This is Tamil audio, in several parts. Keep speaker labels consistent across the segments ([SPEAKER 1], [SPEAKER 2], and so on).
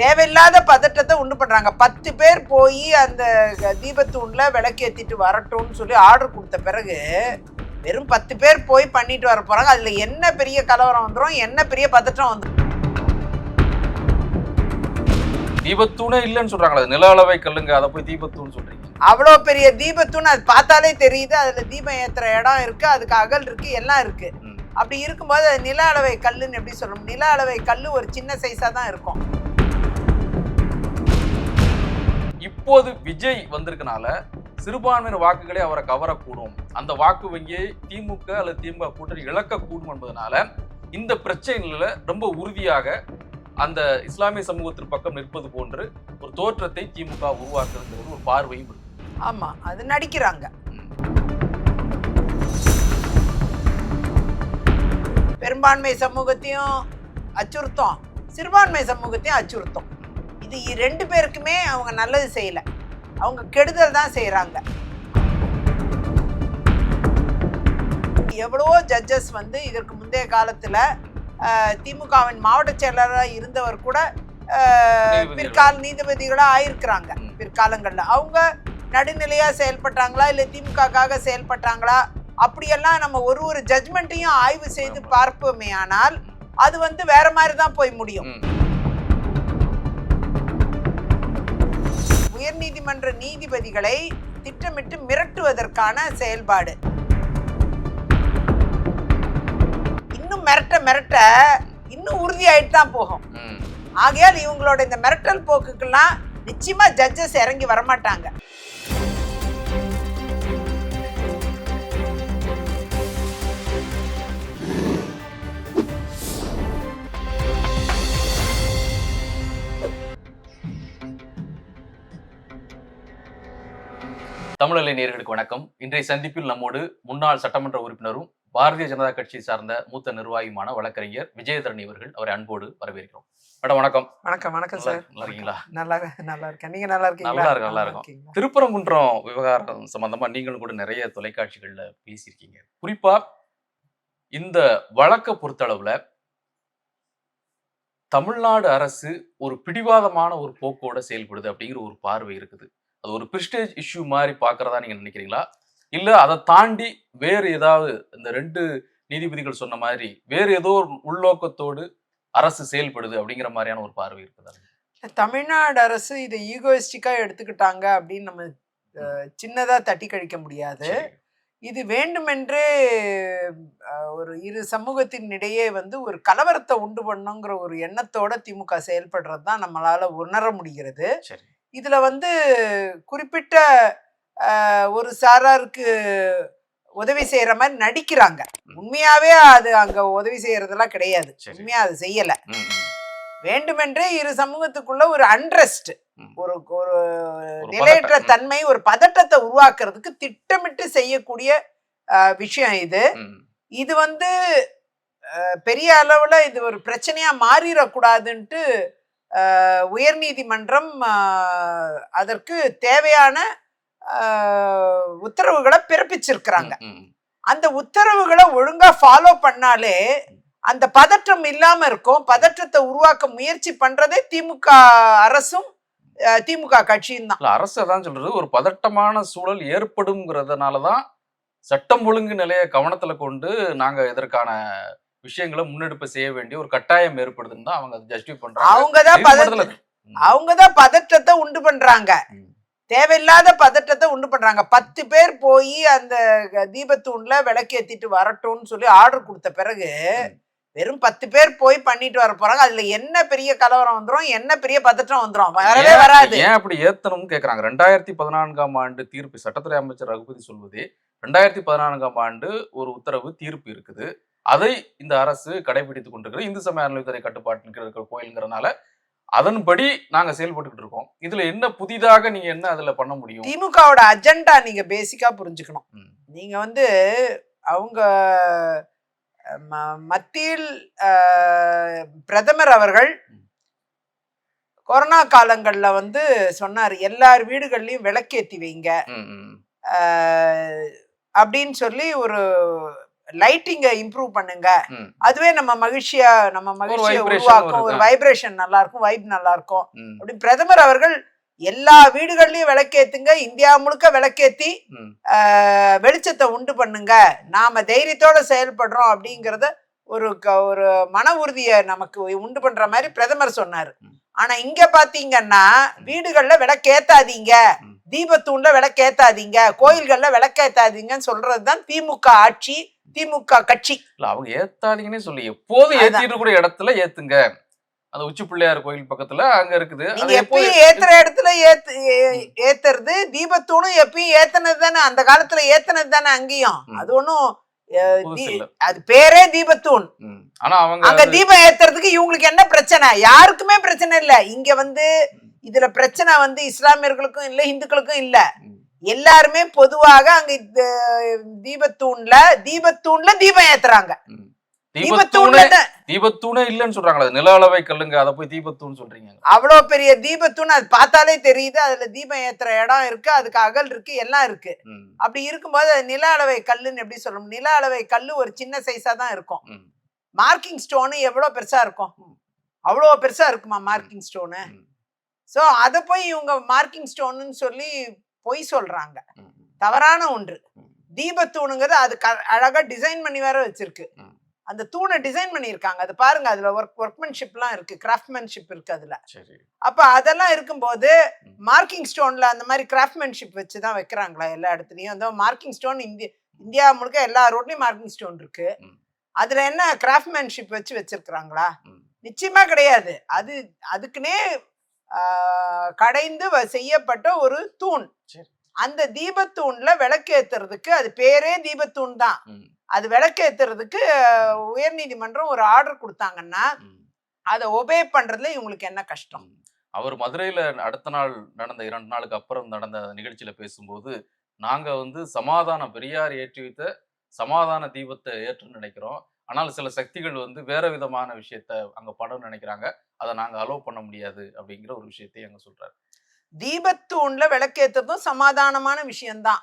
[SPEAKER 1] தேவையில்லாத பதட்டத்தை உண்டு பண்றாங்க. பத்து பேர் போய் அந்த தீபத்தூண்ல விளக்கேத்திட்டு வரட்டும்னு சொல்லி ஆர்டர் கொடுத்த பிறகு வெறும் பத்து பேர் போய் பண்ணிட்டு வர போறாங்க. அதுல என்ன பெரிய கலவரம் வந்துரும்? என்ன பெரிய பதட்டம் வந்துரும்?
[SPEAKER 2] தீபத்தூணே இல்லைன்னு சொல்றாங்களே. நில அளவை கல்லுங்க. அதை போய் தீபத்தூண் சொல்றீங்க.
[SPEAKER 1] அவ்வளோ பெரிய தீபத்தூண் அது பார்த்தாலே தெரியுது. அதுல தீபம் ஏத்துற இடம் இருக்கு. அதுக்கு அகல் இருக்கு. எல்லாம் இருக்கு.
[SPEAKER 2] ம்.
[SPEAKER 1] அப்படி இருக்கும்போது அது நில அளவை கல்லுன்னு எப்படி சொல்லணும் நில அளவை கல்லு ஒரு சின்ன சைஸா தான் இருக்கும்.
[SPEAKER 2] இப்போது விஜய் வந்திருக்கனால சிறுபான்மையினர் வாக்குகளே அவரை கவரக்கூடும். அந்த வாக்கு வங்கியை திமுக அல்லது திமுக கூட்டணி இழக்கக்கூடும் என்பதனால இந்த பிரச்சனைகளில் ரொம்ப உறுதியாக அந்த இஸ்லாமிய சமூகத்தின் பக்கம் நிற்பது போன்று ஒரு தோற்றத்தை திமுக உருவாக்குறது ஒரு பார்வையும் இருக்கு.
[SPEAKER 1] ஆமா அது நடிக்கிறாங்க. பெரும்பான்மை சமூகத்தையும் அச்சுறுத்தம். சிறுபான்மை சமூகத்தையும் அச்சுறுத்தம். இது ரெண்டு பேருக்குமே அவங்க நல்லது செய்யல. அவங்க கெடுதல் தான் செய்றாங்க. எவ்வளவோ ஜட்ஜஸ் வந்து இதற்கு முந்தைய காலத்துல திமுகவின் மாவட்ட செயலராக இருந்தவர் கூட. பிற்கால நீதிபதிகளா ஆயிருக்கிறாங்க. பிற்காலங்கள்ல. அவங்க நடுநிலையா செயல்பட்டாங்களா? இல்ல திமுகக்காக செயல்பட்டாங்களா? அப்படியெல்லாம் நம்ம ஒரு ஒரு ஜட்மெண்ட்டையும் ஆய்வு செய்து பார்ப்போமே ஆனால் அது வந்து வேற மாதிரி தான் போய் முடியும். உயர்நீதிமன்ற நீதிபதிகளை திட்டமிட்டு மிரட்டுவதற்கான செயல்பாடு. இன்னும் மிரட்ட மிரட்ட இன்னும் உறுதியாயிட்டு தான் போகும். ஆகையால் இவங்களோட இந்த மிரட்டல் போக்குக்கெல்லாம் நிச்சயமா ஜட்ஜஸ் இறங்கி வரமாட்டாங்க.
[SPEAKER 2] தமிழலை நேயர்களுக்கு வணக்கம். இன்றைய சந்திப்பில் நம்மோடு முன்னாள் சட்டமன்ற உறுப்பினரும் பாரதிய ஜனதா கட்சி சார்ந்த மூத்த நிர்வாகியுமான வழக்கறிஞர் விஜயதரணி அவர்கள் அவரை அன்போடு வரவேற்கிறோம். மேடம் வணக்கம்.
[SPEAKER 1] வணக்கம் வணக்கம் சார்.
[SPEAKER 2] நல்லா இருக்கீங்களா?
[SPEAKER 1] நல்லா நல்லா இருக்கேன். நீங்க நல்லா இருக்கீங்களா?
[SPEAKER 2] நல்லா இருக்கு, நல்லா இருக்கும். திருப்பரங்குன்றம் விவகாரம் சம்பந்தமா நீங்களும் கூட நிறைய தொலைக்காட்சிகள்ல பேசியிருக்கீங்க. குறிப்பா இந்த வழக்கை பொறுத்தளவுல தமிழ்நாடு அரசு ஒரு பிடிவாதமான ஒரு போக்கோட செயல்படுது அப்படிங்கிற ஒரு பார்வை இருக்குது. அது ஒரு பிரிஸ்டேஜ் இஷ்யூ மாதிரி பாக்குறதா நீங்க நினைக்கிறீங்களா? இல்ல அதை தாண்டி வேறு ஏதாவது இந்த ரெண்டு நீதிபதிகள் சொன்ன மாதிரி வேறு ஏதோ ஒரு உள்நோக்கத்தோடு அரசு செயல்படுது அப்படிங்கிற மாதிரியான ஒரு பார்வை இருக்குதா?
[SPEAKER 1] தமிழ்நாடு அரசு இதை ஈகோயிஸ்டிக்கா எடுத்துக்கிட்டாங்க அப்படின்னு நம்ம அஹ், சின்னதா தட்டி கழிக்க முடியாது. இது வேண்டுமென்றே ஒரு இரு சமூகத்தின் இடையே வந்து ஒரு கலவரத்தை உண்டு பண்ணுங்கிற ஒரு எண்ணத்தோட திமுக செயல்படுறது தான் நம்மளால உணர முடிகிறது.
[SPEAKER 2] சரி.
[SPEAKER 1] இதுல வந்து குறிப்பிட்ட ஒரு சாராருக்கு உதவி செய்யற மாதிரி நடிக்கிறாங்க. உண்மையாவே அது அங்க உதவி செய்யறதெல்லாம் கிடையாது. உண்மையா அது செய்யல. வேண்டுமென்றே இரு சமூகத்துக்குள்ள ஒரு அன்ரெஸ்ட். ஒரு ஒரு நிலையற்ற. தன்மை ஒரு பதட்டத்தை உருவாக்குறதுக்கு திட்டமிட்டு செய்யக்கூடிய விஷயம் இது. இது வந்து பெரிய அளவுல இது ஒரு பிரச்சனையா மாறிடக்கூடாதுன்ட்டு உயர்நீதிமன்றம் அதற்கு தேவையான உத்தரவுகளை பிறப்பிச்சிருக்கிறாங்க. அந்த உத்தரவுகளை ஒழுங்கா ஃபாலோ பண்ணாலே அந்த பதற்றம் இல்லாம இருக்கும். பதற்றத்தை உருவாக்க முயற்சி பண்றதே திமுக அரசும் திமுக கட்சியும் தான்.
[SPEAKER 2] அரசு அதான் சொல்றது. ஒரு பதட்டமான சூழல் ஏற்படுங்கிறதுனாலதான் சட்டம் ஒழுங்கு நிலையை கவனத்துல கொண்டு நாங்க இதற்கான விஷயங்களை முன்னெடுப்பு செய்ய வேண்டிய ஒரு கட்டாயம் ஏற்படுதுன்னு தான் அவங்க ஜஸ்டிஃபை பண்றாங்க.
[SPEAKER 1] அவங்கதான்
[SPEAKER 2] நீதிமன்றத்துல-
[SPEAKER 1] பதற்ற அவங்கதான் பதற்றத்தை உண்டு பண்றாங்க. தேவையில்லாத பதற்றத்தை உண்டு பண்றாங்க. பத்து பேர் போய் அந்த தீபத்தூண்ல விளக்கேத்திட்டு வரட்டும்னு சொல்லி ஆர்டர் கொடுத்த பிறகு. வெறும் பத்து பேர் போய் பண்ணிட்டு வர போறாங்க. அதுல என்ன பெரிய கலவரம் வந்துரும்? என்ன பெரிய பதற்றம் வந்துரும்? வரவே வராது.
[SPEAKER 2] ஏன் அப்படி ஏத்தணும்னு கேக்குறாங்க. ரெண்டாயிரத்தி பதினான்காம் ஆண்டு தீர்ப்பு சட்டத்துறை அமைச்சர் ரகுபதி சொல்வதே ரெண்டாயிரத்தி பதினான்காம் ஆண்டு ஒரு உத்தரவு தீர்ப்பு இருக்குது. அதை இந்த அரசு கடைபிடித்துக் கொண்டிருக்கிறது. இந்து சமய அறநிலையத்துறை கட்டுப்பாட்டில் இருக்கிற கோயிலுங்கிறனால அதன்படி நாங்க செயல்பட்டுக்கிட்டு இருக்கோம். இதுல என்ன புதிதாக நீங்க என்ன அதுல பண்ண முடியும்?
[SPEAKER 1] திமுகவோட அஜெண்டா நீங்க பேசிக்கா புரிஞ்சுக்கணும். நீங்க வந்து அவங்க மத்தியில் பிரதமர் அவர்கள். கொரோனா காலங்கள்ல வந்து சொன்னார் எல்லார் வீடுகள்லயும் விளக்கேத்தி வைங்க. அப்படின்னு சொல்லி ஒரு லைட்டிங்கை இம்ப்ரூவ் பண்ணுங்க. அதுவே நம்ம மகிழ்ச்சியா நம்ம மகிழ்ச்சியை உருவாக்கும். ஒரு. வைப்ரேஷன் நல்லா இருக்கும் வைப் நல்லா இருக்கும் அப்படி பிரதமர் அவர்கள் எல்லா வீடுகள்லயும் விளக்கேத்துங்க. இந்தியா முழுக்க விளக்கேத்தி வெளிச்சத்தை உண்டு பண்ணுங்க. நாம தைரியத்தோட செயல்படுறோம் அப்படிங்கறத ஒரு ஒரு மன உறுதியை நமக்கு உண்டு பண்ற மாதிரி பிரதமர் சொன்னாரு. ஆனா இங்க பாத்தீங்கன்னா வீடுகள்ல விளக்கேத்தாதீங்க. தீபத்தூண்ல விளக்கேத்தாதீங்க. கோயில்கள்ல விளக்கேத்தாதீங்கன்னு சொல்றதுதான் திமுக ஆட்சி. திமுக கட்சி
[SPEAKER 2] இல்ல அவங்க ஏத்தாதீங்கன்னே சொல்லி எப்போதும்
[SPEAKER 1] அதான்.
[SPEAKER 2] ஏத்திட்டு கூட இடத்துல ஏத்துங்க அந்த உச்சி பிள்ளையார் கோயில் பக்கத்துல அங்க இருக்குது
[SPEAKER 1] நீங்க எப்பயும் ஏத்துற இடத்துல ஏத்து ஏத்துறது தீபத்தூணும் எப்பயும் ஏத்துனது தானே அந்த காலத்துல ஏத்துனது தானே அங்கேயும். அது ஒண்ணும். அது பேரே தீபத்தூண்.
[SPEAKER 2] ஆனா அவங்க
[SPEAKER 1] அங்க தீபம் ஏத்துறதுக்கு இவங்களுக்கு என்ன பிரச்சனை யாருக்குமே பிரச்சனை இல்ல இங்க வந்து இதுல பிரச்சனை வந்து இஸ்லாமியர்களுக்கும் இல்ல இந்துக்களுக்கும் இல்ல. எல்லாருமே பொதுவாக அங்க தீபத்தூண்ல தீபத்தூண்ல தீபம் ஏத்துறாங்க.
[SPEAKER 2] தீபத்தூணே இல்லைன்னு சொல்றாங்களா அது நில அளவை கல்லுங்க அதை போய் தீபத்தூண் சொல்றீங்க.
[SPEAKER 1] அவ்வளவு பெரிய தீபத்தூண் அது பார்த்தாலே தெரியுது அதுல தீபம் ஏத்துற இடம் இருக்கு அதுக்கு அகல் இருக்கு எல்லாம் இருக்கு. அப்படி இருக்கும்போது அது நில அளவை கல்லுன்னு எப்படி சொல்லணும் நில அளவை கல்லு ஒரு சின்ன சைஸா தான் இருக்கும். மார்க்கிங் ஸ்டோனு எவ்வளவு பெருசா இருக்கும்? அவ்வளோ பெருசா இருக்குமா மார்க்கிங் ஸ்டோனு ஸோ அதை போய் இவங்க மார்க்கிங் ஸ்டோனுன்னு சொல்லி பொய் சொல்றாங்க. தவறான ஒன்று. தீபத்தூணுங்கிறது அது க அழகா டிசைன் பண்ணி வேற வச்சிருக்கு. அந்த தூணை டிசைன் பண்ணியிருக்காங்க. அது பாருங்க அதுல ஒர்க் ஒர்க்மேன்ஷிப்லாம் இருக்கு. கிராஃப்ட்மேன்ஷிப் இருக்கு அதுல. அப்ப அதெல்லாம் இருக்கும்போது. மார்க்கிங் ஸ்டோன்ல அந்த மாதிரி கிராஃப்ட்மேன்ஷிப் வச்சு தான் வைக்கிறாங்களா எல்லா இடத்துலயும்? அந்த மார்க்கிங் ஸ்டோன் இந்திய இந்தியா முழுக்க எல்லா ரோட்லயும் மார்க்கிங் ஸ்டோன் இருக்கு. அதுல என்ன கிராஃப்ட்மேன்ஷிப் வச்சு வச்சிருக்கிறாங்களா. நிச்சயமா கிடையாது. அது அதுக்குன்னே கடைந்து செய்யப்பட்ட ஒரு தூண். அந்த தீபத்தூண்ல விளக்கேத்துறதுக்கு அது பேரே தீபத்தூண் தான். அது விளக்கேத்துறதுக்கு ஆஹ், உயர்நீதிமன்றம் ஒரு ஆர்டர் கொடுத்தாங்கன்னா அதை ஒபே பண்றதுல இவங்களுக்கு என்ன கஷ்டம்.
[SPEAKER 2] அவர் மதுரையில அடுத்த நாள் நடந்த இரண்டு நாளுக்கு அப்புறம் நடந்த நிகழ்ச்சியில பேசும்போது நாங்க வந்து சமாதான பெரியார் ஏற்றி வைத்த சமாதான தீபத்தை ஏற்றுன்னு நினைக்கிறோம். ஆனால் சில சக்திகள் வந்து வேற விதமான விஷயத்த அங்க படம் நினைக்கிறாங்க. அதை நாங்க அலோவ் பண்ண முடியாது அப்படிங்கிற ஒரு விஷயத்தை அங்க சொல்றாரு.
[SPEAKER 1] தீபத்தூண்ல விளக்கேத்துறதும் சமாதானமான விஷயம்தான்.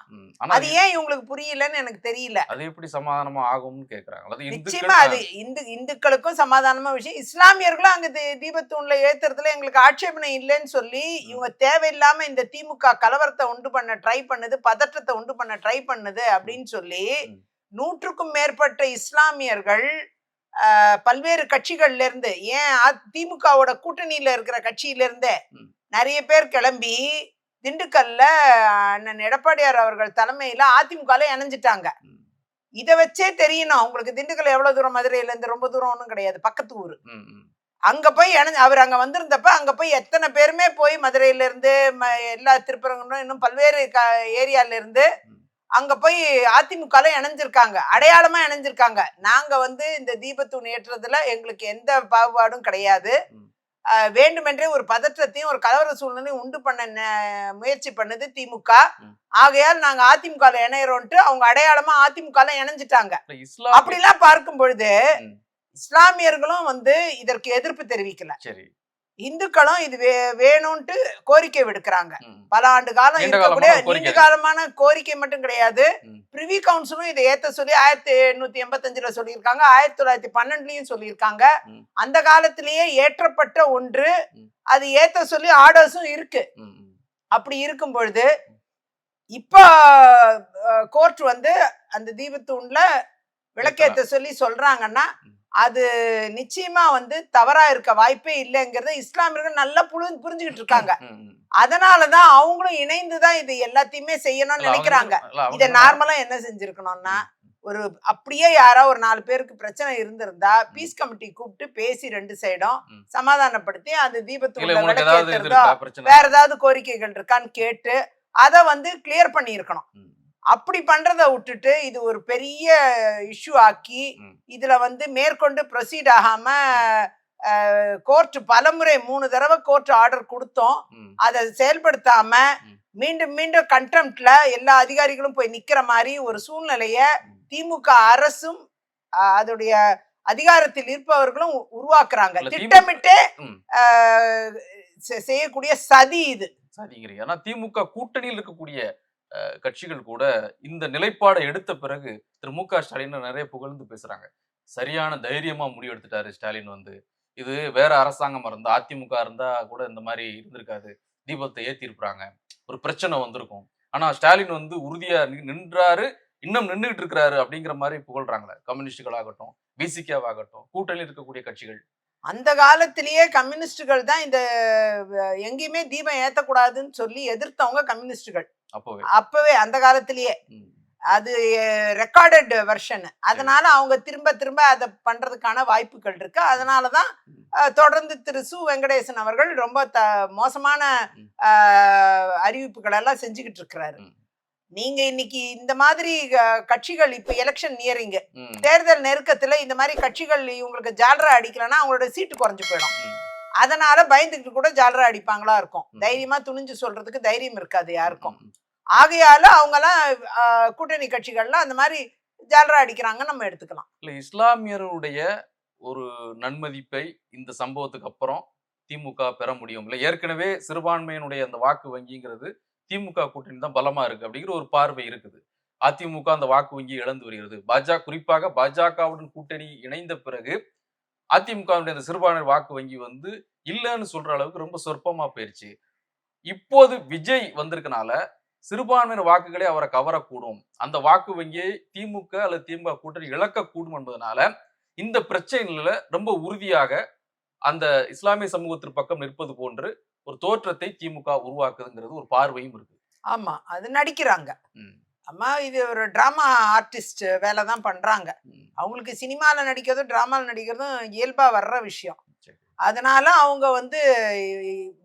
[SPEAKER 1] அது ஏன் இவங்களுக்கு புரியலன்னு எனக்கு தெரியல.
[SPEAKER 2] அது எப்படி சமாதானமா ஆகும்னு கேக்குறாங்க.
[SPEAKER 1] நிச்சயமா அது இந்து இந்துக்களுக்கும் சமாதானமா விஷயம். இஸ்லாமியர்களும் அங்க தீபத்தூண்ல ஏத்துறதுல எங்களுக்கு ஆட்சேபனை இல்லைன்னு சொல்லி இவங்க தேவையில்லாம இந்த திமுக கலவரத்தை உண்டு பண்ண ட்ரை பண்ணுது பதற்றத்தை உண்டு பண்ண ட்ரை பண்ணுது அப்படின்னு சொல்லி. நூற்றுக்கும் மேற்பட்ட இஸ்லாமியர்கள் பல்வேறு கட்சிகள்ல இருந்து ஏன் திமுகவோட கூட்டணியில இருக்கிற கட்சியில இருந்தே. நிறைய பேர் கிளம்பி திண்டுக்கல்ல அண்ணன் எடப்பாடியார் அவர்கள் தலைமையில அதிமுகல இணைஞ்சிட்டாங்க. இதை வச்சே தெரியணும். உங்களுக்கு திண்டுக்கல் எவ்வளவு தூரம் மதுரையில இருந்து ரொம்ப தூரம் ஒன்றும் கிடையாது. பக்கத்து ஊர். அங்க போய் இணைஞ்சு அவர் அங்க வந்திருந்தப்ப அங்க போய் எத்தனை பேருமே போய் மதுரையில இருந்து எல்லா திருப்பரங்குன்றம் இன்னும் பல்வேறு க ஏரியால இருந்து. அங்க போய் அதிமுகல இணைஞ்சிருக்காங்க. அடையாளமா இணைஞ்சிருக்காங்க. நாங்க வந்து இந்த தீபத்தூண் ஏற்றுறதுல எங்களுக்கு எந்த பாகுபாடும் கிடையாது. வேண்டுமென்றே ஒரு பதற்றத்தையும் ஒரு கலவர சூழ்நிலையும் உண்டு பண்ண முயற்சி பண்ணுது திமுக. ஆகையால் நாங்க அதிமுகல இணையறோன்ட்டு அவங்க அடையாளமா அதிமுகல இணைஞ்சிட்டாங்க. அப்படிலாம் பார்க்கும் பொழுது இஸ்லாமியர்களும் வந்து இதற்கு எதிர்ப்பு தெரிவிக்கல.
[SPEAKER 2] சரி.
[SPEAKER 1] இந்துக்களும் இது வே- வேணும்ட்டு கோரிக்கை விடுக்கிறாங்க பல ஆண்டு காலம் இருக்கக்கூடிய. நீண்ட காலமான கோரிக்கை மட்டும் கிடையாது. பிரிவி கவுன்சிலும் இதை ஏத்த சொல்லி ஆயிரத்தி எண்ணூத்தி எண்பத்தஞ்சுல சொல்லியிருக்காங்க ஆயிரத்தி தொள்ளாயிரத்தி பன்னெண்டுலயும் சொல்லியிருக்காங்க. அந்த காலத்திலேயே ஏற்றப்பட்ட ஒன்று. அது ஏத்த சொல்லி ஆர்டர்ஸும் இருக்கு அப்படி இருக்கும் பொழுது இப்போ கோர்ட் வந்து அந்த தீபத்தூண்ல விளக்கேத்த சொல்லி சொல்றாங்கன்னா. அது நிச்சயமா வந்து தவறா இருக்க வாய்ப்பே இல்லைங்கிறத இஸ்லாமியர்கள் நல்லா புரிஞ்சு புரிஞ்சுக்கிட்டு இருக்காங்க. அதனாலதான் அவங்களும் இணைந்துதான் இது எல்லாத்தையுமே செய்யணும்னு நினைக்கிறாங்க. இத நார்மலா என்ன செஞ்சிருக்கணும்னா ஒரு அப்படியே யாரோ ஒரு நாலு பேருக்கு பிரச்சனை இருந்திருந்தா பீஸ் கமிட்டி கூப்பிட்டு பேசி ரெண்டு சைடும். சமாதானப்படுத்தி அந்த
[SPEAKER 2] பிரச்சனை.
[SPEAKER 1] வேற ஏதாவது கோரிக்கைகள் இருக்கான்னு கேட்டு அதை வந்து கிளியர் பண்ணியிருக்கணும். அப்படி பண்றத விட்டுட்டு இது ஒரு பெரிய இஷ்யூ ஆக்கி. இதுல வந்து மேற்கொண்டு ப்ரொசீட் ஆகாம கோர்ட் பலமுறை மூணு தடவை கோர்ட் ஆர்டர் கொடுத்தோம் அதை செயல்படுத்தாம. மீண்டும் மீண்டும் கண்டெம்ட்ல எல்லா அதிகாரிகளும் போய் நிக்கிற மாதிரி ஒரு சூழ்நிலைய. திமுக அரசும் அதோடைய அதிகாரத்தில் இருப்பவர்களும் உருவாக்குறாங்க திட்டமிட்டு செய்யக்கூடிய சதி இது
[SPEAKER 2] சரிங்கிறீங்க ஆனா திமுக கூட்டணியில் இருக்கக்கூடிய கட்சிகள் கூட இந்த நிலைப்பாடை எடுத்த பிறகு திரு. மு. க. ஸ்டாலின் நிறைய புகழ்ந்து பேசுறாங்க. சரியான தைரியமா முடிவெடுத்துட்டாரு ஸ்டாலின் வந்து. இது வேற அரசாங்கம் இருந்தா அதிமுக இருந்தா கூட இந்த மாதிரி இருந்திருக்காது. தீபத்தை ஏத்திருப்பாங்க ஒரு பிரச்சனை வந்திருக்கும். ஆனா ஸ்டாலின் வந்து உறுதியா நின்றாரு. இன்னும் நின்றுகிட்டு இருக்கிறாரு அப்படிங்கிற மாதிரி புகழ்றாங்களே. கம்யூனிஸ்டுகளாகட்டும் பிசிகேவாகட்டும் கூட்டணி இருக்கக்கூடிய கட்சிகள்.
[SPEAKER 1] அந்த காலத்திலேயே கம்யூனிஸ்டுகள் தான் இந்த எங்கேயுமே தீபம் ஏத்தக்கூடாதுன்னு சொல்லி எதிர்த்தவங்க கம்யூனிஸ்டுகள்.
[SPEAKER 2] அப்போவே
[SPEAKER 1] அப்பவே அந்த காலத்திலேயே. அது ரெக்கார்டட் வெர்ஷன் அதனால அவங்க திரும்ப திரும்ப அதை பண்றதுக்கான வாய்ப்புகள் இருக்கு அதனாலதான்
[SPEAKER 2] ம்.
[SPEAKER 1] அஹ், தொடர்ந்து திரு சு வெங்கடேசன் அவர்கள் ரொம்ப த மோசமான அறிவிப்புகள் எல்லாம் செஞ்சுக்கிட்டு இருக்கிறாரு. நீங்க இன்னைக்கு இந்த மாதிரி கட்சிகள் இப்ப எலெக்ஷன் நியரிங்க. தேர்தல் நெருக்கத்துல இந்த மாதிரி கட்சிகள் இவங்களுக்கு ஜாலரா அடிக்கலன்னா அவங்களோட சீட்டு குறைஞ்சு போயிடும். அதனால பயந்துக்கிட்டு கூட ஜாலரா அடிப்பாங்களா இருக்கும். தைரியமா துணிஞ்சு சொல்றதுக்கு தைரியம் இருக்காது யாருக்கும். ஆகையால அவங்கெல்லாம் கூட்டணி கட்சிகள்லாம் அந்த மாதிரி ஜாலரா அடிக்கிறாங்க நம்ம எடுத்துக்கலாம்.
[SPEAKER 2] இல்ல இஸ்லாமியருடைய ஒரு நன்மதிப்பை இந்த சம்பவத்துக்கு அப்புறம் திமுக பெற முடியும். இல்ல ஏற்கனவே சிறுபான்மையினுடைய அந்த வாக்கு வங்கிங்கிறது திமுக கூட்டணி தான் பலமா இருக்கு அப்படிங்கிற ஒரு பார்வை இருக்குது. அதிமுக அந்த வாக்கு வங்கி இழந்து வருகிறது. பாஜக குறிப்பாக பாஜகவுடன் கூட்டணி இணைந்த பிறகு அதிமுகவுடைய அந்த சிறுபான்மை வாக்கு வங்கி வந்து இல்லைன்னு சொல்ற அளவுக்கு ரொம்ப சொற்பமா போயிருச்சு. இப்போது விஜய் வந்திருக்கனால சிறுபான்மையினர் வாக்குகளே அவரை கவரக்கூடும். அந்த வாக்கு வங்கியை திமுக அல்லது திமுக கூட்டணி இழக்கக்கூடும் என்பதனால இந்த பிரச்சனையில ரொம்ப உறுதியாக அந்த இஸ்லாமிய சமூகத்திற்கு பக்கம் நிற்பது போன்று ஒரு தோற்றத்தை திமுக உருவாக்குதுங்கிறது ஒரு பார்வையும் இருக்கு.
[SPEAKER 1] ஆமா அது நடிக்கிறாங்க. அம்மா இது ஒரு டிராமா ஆர்டிஸ்ட் வேலை தான் பண்றாங்க
[SPEAKER 2] ம்,
[SPEAKER 1] அவங்களுக்கு சினிமால நடிக்கிறதும் டிராமால நடிக்கிறதும் இயல்பா வர்ற விஷயம். அதனால அவங்க வந்து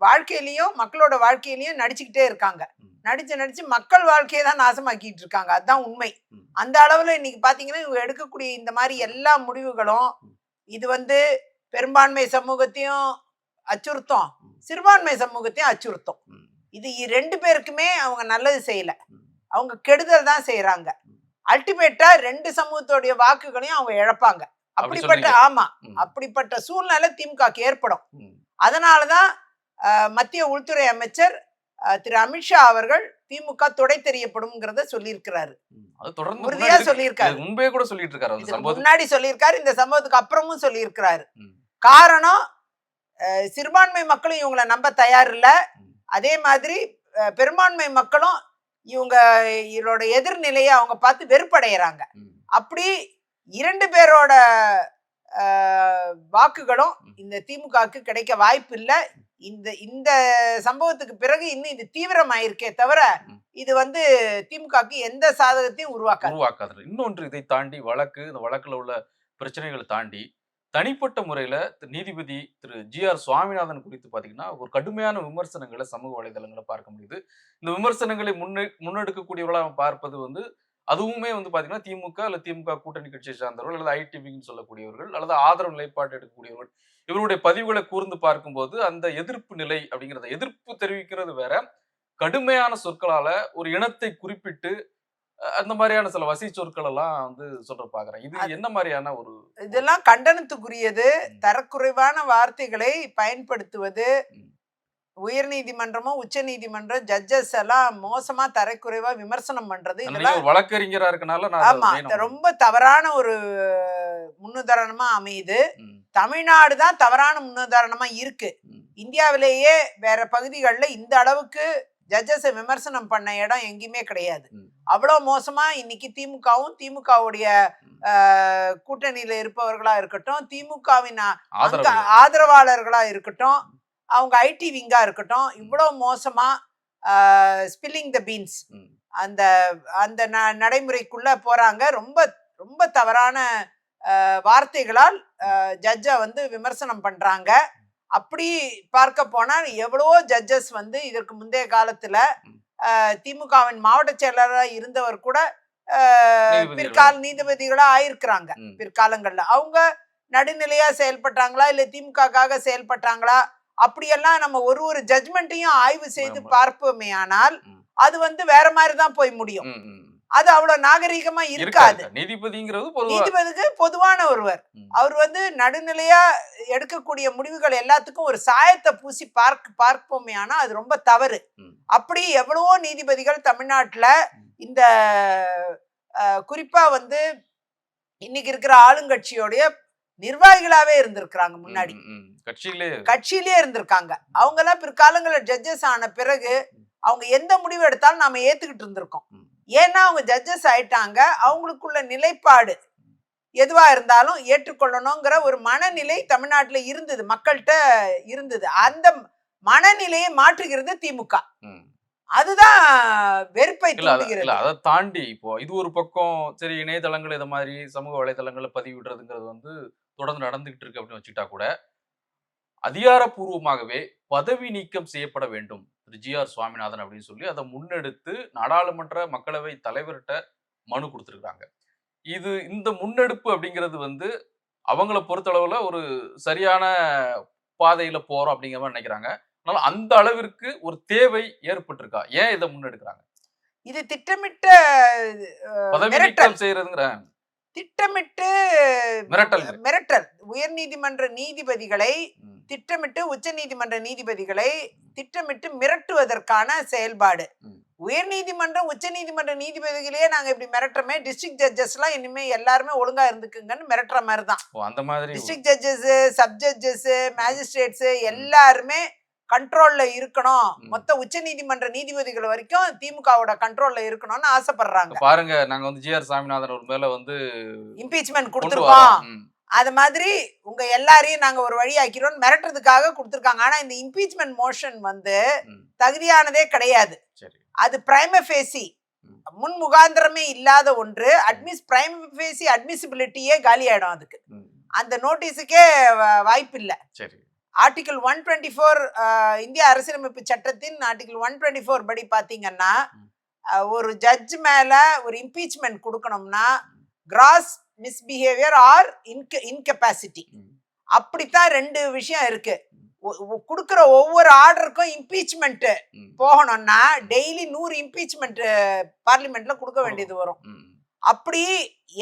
[SPEAKER 1] வாழ்க்கையிலயும் மக்களோட வாழ்க்கையிலயும் நடிச்சுக்கிட்டே இருக்காங்க. நடிச்சு நடிச்சு மக்கள் வாழ்க்கையை தான் நாசமாக்கிட்டு இருக்காங்க அதுதான் உண்மை. அந்த அளவுல இன்னைக்கு பாத்தீங்கன்னா இவங்க எடுக்கக்கூடிய இந்த மாதிரி எல்லா முடிவுகளும். இது வந்து பெரும்பான்மை சமூகத்தையும் அச்சுறுத்தும். சிறுபான்மை சமூகத்தையும் அச்சுறுத்தும் இது ரெண்டு பேருக்குமே அவங்க நல்லது செய்யல. அவங்க கெடுதல் தான் செய்யறாங்க. அல்டிமேட்டா ரெண்டு சமூகத்தோடைய வாக்குகளையும் அவங்க இழப்பாங்க.
[SPEAKER 2] அப்படி
[SPEAKER 1] அப்படிப்பட்ட. ஆமா அப்படிப்பட்ட சூழ்நிலை திமுகக்கு ஏற்படும். அதனாலதான் மத்திய உள்துறை அமைச்சர் திரு. அமித்ஷா அவர்கள் திமுக தொடை தெரியப்படும்ங்கிறத சொல்லியிருக்கிறாரு. உறுதியா சொல்லியிருக்காரு.
[SPEAKER 2] முன்பே கூட சொல்லிட்டு இருக்காரு
[SPEAKER 1] முன்னாடி சொல்லியிருக்காரு இந்த சம்பவத்துக்கு அப்புறமும் சொல்லியிருக்கிறாரு. காரணம் சிறுபான்மை மக்களும் இவங்களை நம்ப தயார் இல்ல. அதே மாதிரி பெரும்பான்மை மக்களும் இவங்க இவரோட எதிர்நிலையை அவங்க பார்த்து வெறுப்படைகிறாங்க அப்படி இரண்டு பேரோட வாக்குகளும். இந்த திமுகவுக்கு கிடைக்க வாய்ப்பு இல்லை. இந்த இந்த சம்பவத்துக்கு பிறகு இன்னும் இது தீவிரமாயிருக்கே தவிர. இது வந்து திமுகவுக்கு எந்த சாதகத்தையும் உருவாக்காது.
[SPEAKER 2] உருவாக்காது. இன்னொன்று இதை தாண்டி வழக்கு இந்த வழக்குல உள்ள பிரச்சனைகளை தாண்டி தனிப்பட்ட முறையில் திரு நீதிபதி திரு ஜி ஆர் சுவாமிநாதன் குறித்து பார்த்தீங்கன்னா ஒரு கடுமையான விமர்சனங்களை சமூக வலைதளங்களை பார்க்க முடியுது. இந்த விமர்சனங்களை முன்னே முன்னெடுக்கக்கூடியவர்களாக பார்ப்பது வந்து அதுவுமே வந்து பார்த்தீங்கன்னா திமுக அல்லது திமுக கூட்டணி கட்சியை சார்ந்தவர்கள் அல்லது ஐடிவின்னு சொல்லக்கூடியவர்கள் அல்லது ஆதரவு நிலைப்பாட்டு எடுக்கக்கூடியவர்கள் இவருடைய பதிவுகளை கூர்ந்து பார்க்கும்போது அந்த எதிர்ப்பு நிலை அப்படிங்கிறத எதிர்ப்பு தெரிவிக்கிறது வேற. கடுமையான சொற்களால ஒரு இனத்தை குறிப்பிட்டு அந்த மாதிரியான சில வசி சொற்கள் எல்லாம் வந்து சொல்ற பாக்குறேன். இது என்ன மாதிரியான ஒரு
[SPEAKER 1] இதெல்லாம் கண்டனத்துக்குரியது தரக்குறைவான வார்த்தைகளை பயன்படுத்துவது உயர் நீதிமன்றமும் உச்ச நீதிமன்றம் ஜட்ஜஸ் எல்லாம் மோசமா தரக்குறைவா விமர்சனம் பண்றது இதெல்லாம்
[SPEAKER 2] வழக்கறிஞரா இருக்கனால
[SPEAKER 1] ஆமா ரொம்ப தவறான ஒரு முன்னுதாரணமா அமையுது. தமிழ்நாடு தான் தவறான முன்னுதாரணமா இருக்கு. இந்தியாவிலேயே வேற பகுதிகளில் இந்த அளவுக்கு ஜட்ஜஸை விமர்சனம் பண்ண இடம் எங்கேயுமே கிடையாது. அவ்வளோ மோசமா இன்னைக்கு திமுகவும் திமுகவுடைய. கூட்டணியில இருப்பவர்களா இருக்கட்டும் திமுகவின் அங்க ஆதரவாளர்களா இருக்கட்டும் அவங்க ஐடி விங்கா இருக்கட்டும் இவ்வளோ மோசமா ஸ்பில்லிங் த பீன்ஸ் அந்த அந்த ந- நடைமுறைக்குள்ள போறாங்க. ரொம்ப ரொம்ப தவறான வார்த்தைகளால் ஜட்ஜை வந்து விமர்சனம் பண்றாங்க. அப்படி பார்க்க போனா எவ்வளவோ ஜட்ஜஸ் வந்து இதற்கு முந்தைய காலத்துல திமுகவின் மாவட்ட செயலராக இருந்தவர் கூட. பிற்கால நீதிபதிகளா ஆயிருக்கிறாங்க பிற்காலங்கள்ல அவங்க நடுநிலையா செயல்பட்டாங்களா இல்ல திமுகக்காக செயல்பட்டாங்களா அப்படியெல்லாம் நம்ம ஒரு ஒரு ஜட்மெண்ட்டையும் ஆய்வு செய்து. பார்ப்போமே ஆனால். அது வந்து வேற மாதிரி தான் போய் முடியும். அது அவ்வளவு நாகரீகமா
[SPEAKER 2] இருக்கா,
[SPEAKER 1] இருக்காது.
[SPEAKER 2] இருக்கா. நீதிபதிங்கிறது
[SPEAKER 1] நீதிபதிக்கு பொதுவான ஒருவர். அவர் வந்து நடுநிலையா எடுக்கக்கூடிய முடிவுகள் எல்லாத்துக்கும் ஒரு சாயத்தை பூசி பார்க்க பார்ப்போமே ஆனா அது ரொம்ப தவறு. அப்படி எவ்வளவோ நீதிபதிகள் தமிழ்நாட்டுல இந்த குறிப்பா வந்து இன்னைக்கு இருக்கிற ஆளுங்கட்சியோடைய நிர்வாகிகளாவே இருந்திருக்கிறாங்க முன்னாடி.
[SPEAKER 2] ம், ம். கட்சியிலே
[SPEAKER 1] கட்சியிலே இருந்திருக்காங்க. அவங்க எல்லாம் பிற்காலங்களில் ஜட்ஜஸ் ஆன பிறகு அவங்க எந்த முடிவு எடுத்தாலும் நாம ஏத்துக்கிட்டு இருந்திருக்கோம். ஏன்னா அவங்க ஜட்ஜஸ் ஆயிட்டாங்க. அவங்களுக்குள்ள நிலைப்பாடு எதுவா இருந்தாலும் ஏற்றுக்கொள்ளணுங்கிற ஒரு மனநிலை தமிழ்நாட்டுல இருந்தது மக்கள்கிட்ட இருந்தது. அந்த மனநிலையை மாற்றுகிறது திமுக. அதுதான் வெறுப்பை
[SPEAKER 2] இல்ல அத-
[SPEAKER 1] தூண்டுகிறது.
[SPEAKER 2] இல்ல அதை தாண்டி இப்போ இது ஒரு பக்கம் சரி இணையதளங்கள் இதை மாதிரி சமூக வலைதளங்கள்ல பதிவிடுறதுங்கிறது வந்து தொடர்ந்து நடந்துகிட்டு இருக்கு அப்படின்னு வச்சுக்கிட்டா கூட அதிகாரப்பூர்வமாகவே பதவி நீக்கம் செய்யப்பட வேண்டும். திரு ஜி ஆர் சுவாமிநாதன் அப்படின்னு சொல்லி அதை முன்னெடுத்து நாடாளுமன்ற மக்களவை தலைவர்கிட்ட மனு கொடுத்துருக்காங்க இது இந்த முன்னெடுப்பு அப்படிங்கிறது வந்து அவங்கள பொறுத்தளவுல ஒரு சரியான பாதையில போறோம் அப்படிங்கிற மாதிரி நினைக்கிறாங்க. அதனால அந்த அளவிற்கு ஒரு தேவை ஏற்பட்டிருக்கா? ஏன் இதை முன்னெடுக்கிறாங்க?
[SPEAKER 1] இது திட்டமிட்ட மிரட்டல்.
[SPEAKER 2] நீக்கம் செய்யறதுங்கிற.
[SPEAKER 1] திட்டமிட்டு
[SPEAKER 2] மிரட்டல்.
[SPEAKER 1] மிரட்டல். உயர்நீதிமன்ற நீதிபதிகளை திட்டமிட்டு உச்சநீதிமன்ற நீதிபதிகளை திட்டமிட்டு மிரட்டுவதற்கான செயல்பாடு.
[SPEAKER 2] ம்.
[SPEAKER 1] உயர்நீதிமன்றம் உச்சநீதிமன்ற நீதிபதிகளையே நாங்க இப்படி மிரட்டுறோமே டிஸ்ட்ரிக்ட் ஜட்ஜஸ் எல்லாம் இனிமே எல்லாருமே ஒழுங்கா இருந்துக்குங்கன்னு மிரட்டுற மாதிரி தான்
[SPEAKER 2] அந்த மாதிரி
[SPEAKER 1] district judges sub judges magistrates எல்லாருமே கண்ட்ரோல்ல இருக்கணும். மொத்த உச்சநீதிமன்ற நீதிபதிகள் வரைக்கும் திமுகவோட கண்ட்ரோல்ல இருக்கணும்னு ஆசைப்படுறாங்க.
[SPEAKER 2] பாருங்க நாங்க வந்து ஜி ஆர் சாமிநாதன் ஒரு மேல வந்து
[SPEAKER 1] இம்பீச்மெண்ட் கொடுத்துருக்கோம். அது மாதிரி உங்க எல்லாரையும் நாங்க ஒரு வழி ஆக்கிறோம் மிரட்டுறதுக்காக கொடுத்துருக்காங்க. ஆனா இந்த இம்பீச்மெண்ட் மோஷன் வந்து தகுதியானதே கிடையாது.
[SPEAKER 2] சரி.
[SPEAKER 1] அது பிரைம ஃபேசி
[SPEAKER 2] ம்.
[SPEAKER 1] முன் முகாந்திரமே இல்லாத ஒன்று. அட்மிஸ் பிரைம் ஃபேசி அட்மிசிபிலிட்டியே காலி ஆயிடும் அதுக்கு. அந்த நோட்டீஸுக்கே வாய்ப்பு இல்லை
[SPEAKER 2] சரி.
[SPEAKER 1] ஆர்டிகிள் ஒன் டுவெண்ட்டி ஃபோர் இந்திய அரசியலமைப்பு சட்டத்தின் ஆர்டிகிள் ஒன் டுவெண்ட்டி ஃபோர் படி பார்த்தீங்கன்னா ஒரு ஜட்ஜ் மேல ஒரு இம்பீச்மெண்ட் கொடுக்கணும்னா கிராஸ் மிஸ்பிஹேவியர் ஆர் இன்க இன்கெப்பாசிட்டி அப்படித்தான் ரெண்டு விஷயம் இருக்கு. கொடுக்கிற ஒவ்வொரு ஆர்டருக்கும் இம்பீச்மெண்ட் போகணும்னா டெய்லி நூறு இம்பீச்மெண்ட் பார்லிமெண்ட்ல கொடுக்க வேண்டியது வரும். அப்படி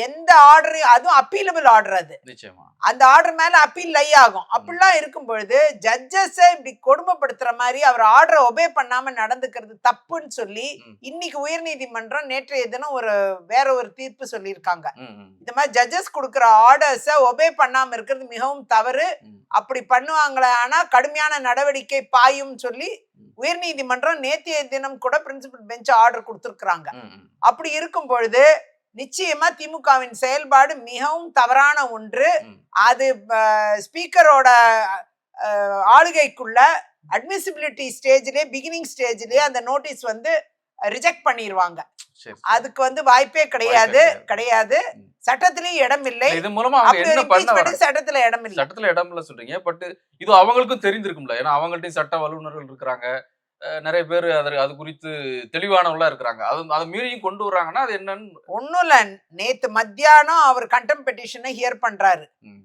[SPEAKER 1] எந்த ஆர்டர் அதுவும் அப்பீலபிள் ஆர்டர் அது. அந்த ஆர்டர் மேல அப்பீல் லை ஆகும். அப்படிலாம் இருக்கும் பொழுது ஜட்ஜஸை இப்படி கொடுமைப்படுத்துற மாதிரி அவர் ஆர்டரை ஒபே பண்ணாம நடந்துக்கிறது தப்புன்னு சொல்லி. இன்னைக்கு உயர்நீதிமன்றம் நேற்றைய தினம் ஒரு வேற ஒரு தீர்ப்பு சொல்லியிருக்காங்க. இந்த மாதிரி ஜட்ஜஸ் கொடுக்குற ஆர்டர்ஸை ஒபே பண்ணாம இருக்கிறது மிகவும் தவறு. அப்படி பண்ணுவாங்களே ஆனா கடுமையான நடவடிக்கை பாயும் சொல்லி. உயர்நீதிமன்றம் நேற்றைய தினம் கூட பிரின்சிபல் பெஞ்ச் ஆர்டர் கொடுத்துருக்குறாங்க. அப்படி இருக்கும் பொழுது நிச்சயமா திமுகவின் செயல்பாடு மிகவும் தவறான ஒன்று. அது ஸ்பீக்கரோட ஆளுகைக்குள்ள அட்மிசிபிலிட்டி ஸ்டேஜ்லயே பிகினிங் ஸ்டேஜ்லயே அந்த நோட்டீஸ் வந்து ரிஜெக்ட் பண்ணிடுவாங்க அதுக்கு வந்து வாய்ப்பே கிடையாது
[SPEAKER 2] கிடையாது.
[SPEAKER 1] சட்டத்திலயும் இடம் இல்லை.
[SPEAKER 2] இது மூலமா
[SPEAKER 1] சட்டத்துல இடம் இல்லை.
[SPEAKER 2] சட்டத்துல இடம் இல்ல சொல்றீங்க. பட் இது அவங்களுக்கும் தெரிந்திருக்கும்ல. ஏன்னா அவங்கள்ட்டயும் சட்ட வல்லுநர்கள் இருக்கிறாங்க. நிறைய பேர் அது அது குறித்து தெளிவானவங்களா இருக்கிறாங்க. அது அதை மீறியும் கொண்டு வர்றாங்கன்னா அது என்னன்னு
[SPEAKER 1] ஒண்ணும் இல்ல. நேத்து மத்தியானம் அவர் கண்டம் பெட்டிஷனை ஹியர் பண்றாரு.
[SPEAKER 2] ம்,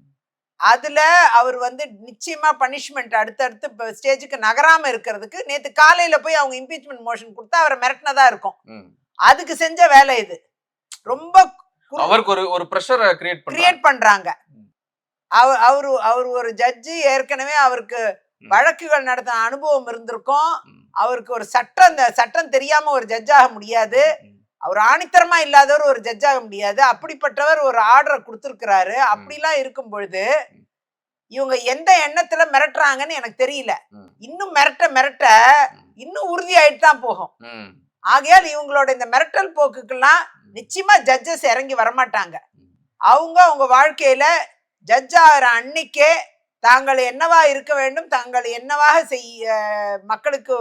[SPEAKER 1] அதுல அவர் வந்து நிச்சயமா பனிஷ்மெண்ட் அடுத்தடுத்து ஸ்டேஜுக்கு நகராம இருக்கிறதுக்கு நேத்து காலையில போய் அவங்க இம்பீச்மெண்ட் மோஷன் கொடுத்தா அவரை மிரட்டினதா இருக்கும். அதுக்கு செஞ்ச வேலை இது. ரொம்ப
[SPEAKER 2] அவருக்கு ஒரு ஒரு ப்ரெஷரை கிரியேட்
[SPEAKER 1] கிரியேட் பண்றாங்க. அவர் அவரு ஒரு ஜட்ஜி ஏற்கனவே அவருக்கு. வழக்குகள் நடத்தின அனுபவம் இருந்திருக்கும். அவருக்கு ஒரு சட்டம் இந்த சட்டம் தெரியாம ஒரு ஜட்ஜ் ஆக முடியாது அவர் ஆணித்தரமா இல்லாதவர் ஒரு ஜட்ஜ் ஆக முடியாது. அப்படிப்பட்டவர் ஒரு ஆர்டரை கொடுத்துருக்கிறாரு. அப்படிலாம் இருக்கும் பொழுது. இவங்க எந்த எண்ணத்துல மிரட்டுறாங்கன்னு எனக்கு தெரியல. இன்னும் மிரட்ட மிரட்ட இன்னும் உறுதியாயிட்டு தான் போகும். ஆகையால் இவங்களோட இந்த மிரட்டல் போக்குக்கெல்லாம் நிச்சயமா ஜட்ஜஸ் இறங்கி வரமாட்டாங்க. அவங்க அவங்க வாழ்க்கையில ஜட்ஜ் ஆகிற அன்னைக்கே தாங்கள் என்னவா இருக்க வேண்டும் தாங்கள் என்னவாக செய்ய மக்களுக்கு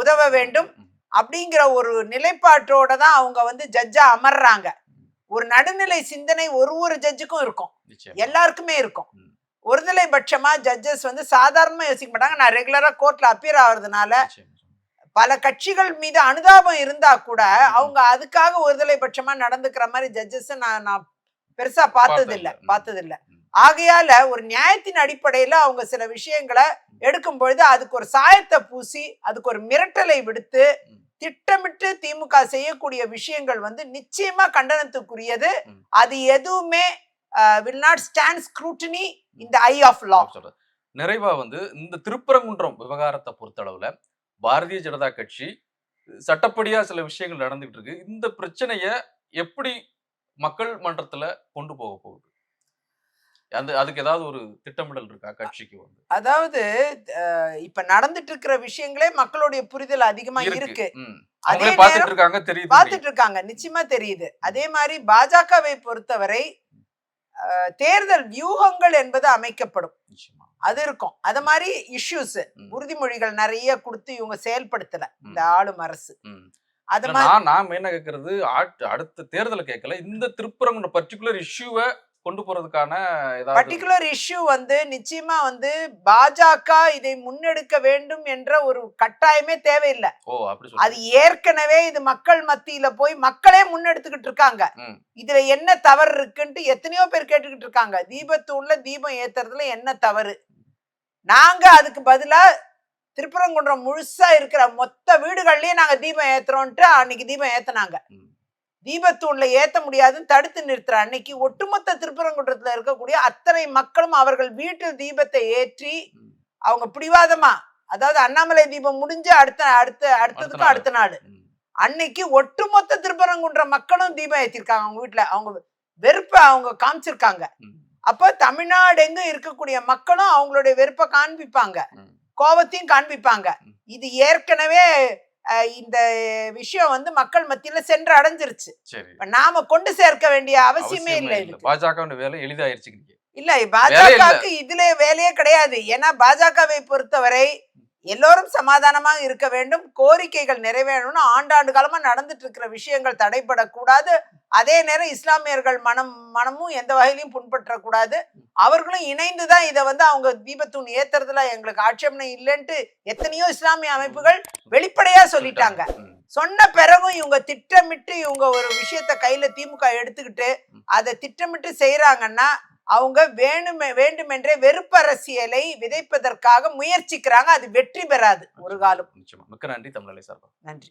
[SPEAKER 1] உதவ வேண்டும் அப்படிங்கிற ஒரு நிலைப்பாட்டோட தான் அவங்க வந்து ஜட்ஜா அமர்றாங்க ஒரு நடுநிலை சிந்தனை ஒரு ஒரு ஜட்ஜுக்கும் இருக்கும். எல்லாருக்குமே இருக்கும். ஒருதலை பட்சமா ஜட்ஜஸ் வந்து சாதாரணமா யோசிக்க மாட்டாங்க நான் ரெகுலரா கோர்ட்ல அப்பியர் ஆகுறதுனால. பல கட்சிகள் மீது அனுதாபம் இருந்தா கூட அவங்க அதுக்காக ஒருதலை பட்சமா நடந்துக்கிற மாதிரி ஜட்ஜஸ் நான் நான் பெருசா பார்த்தது இல்ல
[SPEAKER 2] பார்த்ததில்ல.
[SPEAKER 1] ஆகையால ஒரு நியாயத்தின் அடிப்படையில அவங்க சில விஷயங்களை எடுக்கும் பொழுது அதுக்கு ஒரு சாயத்தை பூசி அதுக்கு ஒரு மிரட்டலை விடுத்து. திட்டமிட்டு திமுக செய்யக்கூடிய விஷயங்கள் வந்து நிச்சயமா கண்டனத்துக்குரியது. அது எதுவுமே வில் நாட் ஸ்டாண்ட் ஸ்க்ரூட்டினி இந்த ஐ ஆஃப் லா.
[SPEAKER 2] நிறைவா வந்து இந்த திருப்பரங்குன்றம் விவகாரத்தை பொறுத்தளவுல பாரதிய ஜனதா கட்சி சட்டப்படியா சில விஷயங்கள் நடந்துகிட்டு இருக்கு இந்த பிரச்சனைய எப்படி மக்கள் மன்றத்துல கொண்டு போக போகுது அந்த அதுக்கு ஏதாவது ஒரு திட்டமிடல் இருக்கா கட்சிக்கு வந்து?
[SPEAKER 1] அதாவது இப்ப நடந்துட்டு இருக்கிற விஷயங்களே மக்களுடைய புரிதல் அதிகமா இருக்கு. அதே
[SPEAKER 2] பார்த்துட்டு
[SPEAKER 1] நேரம்
[SPEAKER 2] இருக்காங்க தெரியுது
[SPEAKER 1] பார்த்துட்டு இருக்காங்க நிச்சயமா தெரியுது. அதே மாதிரி பாஜகவை பொறுத்தவரை தேர்தல் வியூகங்கள் என்பது அமைக்கப்படும். அது இருக்கும். அது மாதிரி இஷ்யூஸ். உறுதிமொழிகள் நிறைய கொடுத்து இவங்க செயல்படுத்தல இந்த. ஆளும் அரசு. அது
[SPEAKER 2] நான் என்ன கேட்கறது அடுத்த தேர்தலை கேட்கல இந்த திருப்பரங்குன்ற பர்டிகுலர் இஷ்யூவை கொண்டு போறதுக்கான
[SPEAKER 1] பர்டிகுலர் இஷ்யூ வந்து நிச்சயமா வந்து பாஜக இதை முன்னெடுக்க வேண்டும் என்ற ஒரு கட்டாயமே தேவையில்லை.
[SPEAKER 2] ஓ அப்படி
[SPEAKER 1] அது ஏற்கனவே இது மக்கள் மத்தியில போய் மக்களே முன்னெடுத்துக்கிட்டு இருக்காங்க. இதுல என்ன தவறு இருக்குன்ட்டு எத்தனையோ பேர் கேட்டுக்கிட்டு இருக்காங்க. தீபத்தூண்ல தீபம் ஏத்துறதுல என்ன தவறு? நாங்க அதுக்கு பதிலா திருப்பரங்குன்றம் முழுசா இருக்கிற மொத்த வீடுகள்லயே நாங்க தீபம் ஏத்துறோம்ட்டு அன்னைக்கு தீபம் ஏத்துனாங்க. தீபத்தூண்ல ஏத்த முடியாதுன்னு தடுத்து நிறுத்துற அன்னைக்கு ஒட்டுமொத்த திருப்பரங்குன்றத்துல இருக்கக்கூடிய அத்தனை மக்களும் அவர்கள் வீட்டில் தீபத்தை ஏற்றி. அவங்க பிடிவாதமா அதாவது அண்ணாமலை தீபம் முடிஞ்சு அடுத்த அடுத்த அடுத்ததுக்கு
[SPEAKER 2] நாள்.
[SPEAKER 1] அடுத்த நாள்
[SPEAKER 2] ம்.
[SPEAKER 1] அன்னைக்கு ஒட்டுமொத்த திருப்பரங்குன்ற மக்களும் தீபம் ஏத்திருக்காங்க அவங்க வீட்டுல அவங்க வெறுப்பை அவங்க காமிச்சிருக்காங்க. அப்போ தமிழ்நாடு எங்க இருக்கக்கூடிய மக்களும் அவங்களுடைய வெறுப்பை காண்பிப்பாங்க. கோபத்தையும் காண்பிப்பாங்க. இது ஏற்கனவே இந்த விஷயம் வந்து மக்கள் மத்தியில சென்று அடைஞ்சிருச்சு. நாம கொண்டு சேர்க்க வேண்டிய அவசியமே இல்லை
[SPEAKER 2] பாஜக வேலை எளிதாயிருச்சுக்கிறீங்க
[SPEAKER 1] இல்ல பாஜகவுக்கு இதுல வேலையே கிடையாது. ஏன்னா பாஜகவை பொறுத்தவரை எல்லோரும் சமாதானமாக இருக்க வேண்டும். கோரிக்கைகள் நிறைவேறணும்னு ஆண்டாண்டு காலமா நடந்துட்டு இருக்கிற விஷயங்கள் தடைபடக்கூடாது அதே நேரம் இஸ்லாமியர்கள் மனம் மனமும் எந்த வகையிலையும் புண்பற்றக்கூடாது. அவர்களும் இணைந்து தான் இதை வந்து அவங்க தீபத்தூண் ஏத்துறதுல எங்களுக்கு ஆட்சேபனை இல்லைன்ட்டு எத்தனையோ இஸ்லாமிய அமைப்புகள் வெளிப்படையா சொல்லிட்டாங்க. சொன்ன பிறகும் இவங்க திட்டமிட்டு இவங்க ஒரு விஷயத்த கையில திமுக எடுத்துக்கிட்டு அதை திட்டமிட்டு செய்யறாங்கன்னா அவங்க வேணுமே வேண்டுமென்றே வெறுப்பரசியலை விதைப்பதற்காக முயற்சிக்கிறாங்க. அது வெற்றி பெறாது ஒரு காலம்.
[SPEAKER 2] நிச்சயமா. மிக்க நன்றி தமிழலை சார்பா
[SPEAKER 1] நன்றி.